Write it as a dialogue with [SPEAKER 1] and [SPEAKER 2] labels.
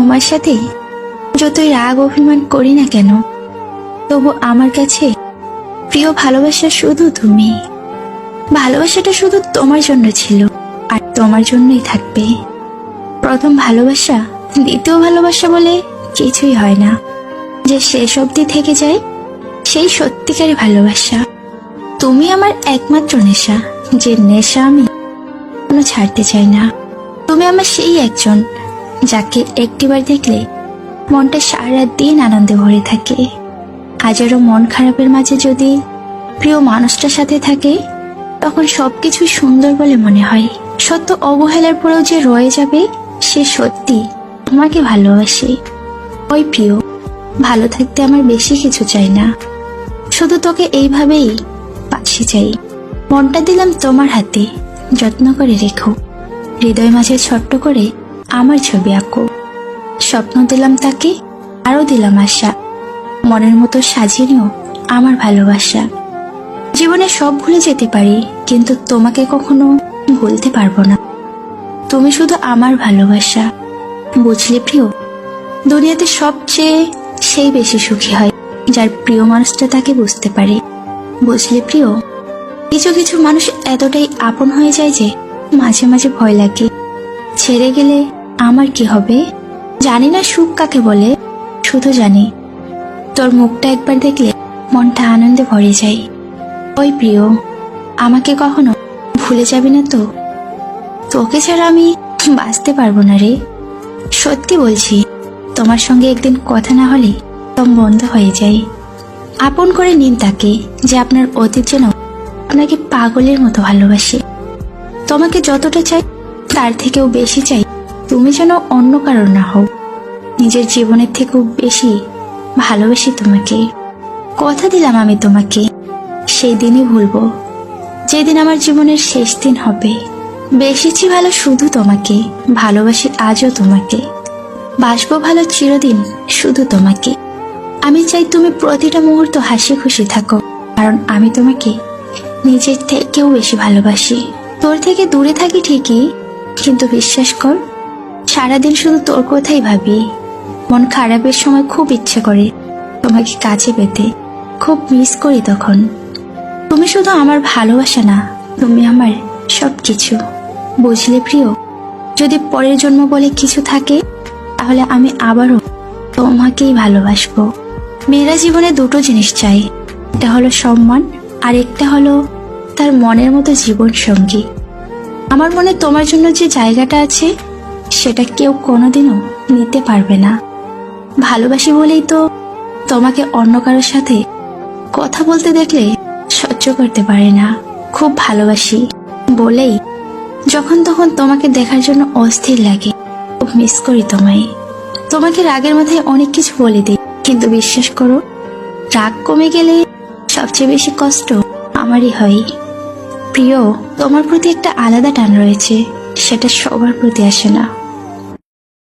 [SPEAKER 1] তোমার সাথে যতই রাগ অভিমান করি না কেন, তবু আমার কাছে প্রিয় ভালোবাসা শুধু তুমি। ভালোবাসাটা শুধু তোমার জন্য ছিল, আর তোমার জন্যই থাকবে। প্রথম ভালোবাসা, দ্বিতীয় ভালোবাসা বলে কিছুই হয় না। যে শেষ অবধি থেকে যায়, সেই সত্যিকারের ভালোবাসা। তুমি আমার একমাত্র নেশা, যে নেশা আমি কোনো ছাড়তে চাই না। তুমি আমার সেই একজন যাকে একটিবার দেখলে মনটা সারা দিন আনন্দে ভরে থাকে। হাজারো মন খারাপের মাঝে যদি প্রিয় মানুষটার সাথে থাকে, তখন সবকিছু সুন্দর বলে মনে হয়। সত্য অবহেলার পরেও যে রয়ে যাবে, সে সত্যি তোমাকে ভালোবাসে। ওই প্রিয়, ভালো থাকতে আমার বেশি কিছু চাই না। শুধু তোকে এইভাবেই পাশে চাই। মনটা দিলাম তোমার হাতে, যত্ন করে রেখো। হৃদয় মাঝে ছোট্ট করে আমার ছবি আঁকো। স্বপ্ন দিলাম তাকে, আরও দিলাম আশা। মনের মতো সাজিয়ে নিও আমার ভালোবাসা। জীবনে সব ভুলে যেতে পারি, কিন্তু তোমাকে কখনো ভুলতে পারব না। তুমি শুধু আমার ভালোবাসা। বুঝলে প্রিয়? দুনিয়াতে সবচেয়ে সেই বেশি সুখী হয়, যার প্রিয় মানুষটা তাকে বুঝতে পারে। বুঝলে প্রিয়? কিছু কিছু মানুষ এতটাই আপন হয়ে যায় যে মাঝে মাঝে ভয় লাগে। ছেড়ে গেলে আমার কি হবে? জানি না সুখ কাকে বলে, শুধু জানি। তোর মুখটা একবার দেখলে মনটা আনন্দে ভরে যায়। ওই প্রিয়, আমাকে কখনো ভুলে যাবি না তো? তোকে ছাড়া আমি বাঁচতে পারব না রে। সত্যি বলছি, তোমার সঙ্গে একদিন কথা না হলে দম বন্ধ হয়ে যায়। আপন করে নিন তাকে, যে আপনার অতীত যেন আপনাকে পাগলের মতো ভালোবাসে। তোমাকে যতটা চাই, তার থেকেও বেশি চাই। তুমি যেন অন্য কারোর না হও। নিজের জীবনের থেকেও বেশি ভালোবাসি তোমাকে। কথা দিলাম আমি তোমাকে। সেই দিনই ভুলবো। যেদিন আমার জীবনের শেষ দিন হবে। বেশিছি ভালো শুধু তোমাকে। ভালোবাসি আজও তোমাকে। বাসবো ভালো চিরদিন শুধু তোমাকে। আমি চাই তুমি প্রতিটা মুহূর্ত হাসি খুশি থাকো। কারণ আমি তোমাকে নিজের থেকেও বেশি ভালোবাসি। তোর থেকে দূরে থাকি ঠিকই, কিন্তু বিশ্বাস কর সারাদিন শুধু তোর কথাই ভাবি। মন খারাপের সময় খুব ইচ্ছে করে তোমাকে কাছে পেতে। খুব মিস করি তখন। তুমি শুধু আমার ভালোবাসা না, তুমি আমার সব কিছু বুঝলে প্রিয়? যদি পরের জন্ম বলে কিছু থাকে, তাহলে আমি আবারও তোমাকেই ভালোবাসবো। মেয়েরা জীবনে দুটো জিনিস চাই একটা হলো সম্মান, আর একটা হলো তার মনের মতো জীবন সঙ্গী আমার মনে তোমার জন্য যে জায়গাটা আছে সেটা কেউ কোনোদিনও নিতে পারবে না। ভালোবাসি বলেই তো তোমাকে অন্য কারোর সাথে কথা বলতে দেখলে সহ্য করতে পারে না। খুব ভালোবাসি বলেই যখন তখন তোমাকে দেখার জন্য অস্থির লাগে। খুব মিস করি তোমায়। তোমাকে রাগের মাথায় অনেক কিছু বলে দিই। কিন্তু বিশ্বাস করো, রাগ কমে গেলে সবচেয়ে বেশি কষ্ট আমারই হয়। প্রিয়, তোমার প্রতি একটা আলাদা টান রয়েছে, সেটা সবার প্রতি আসে না।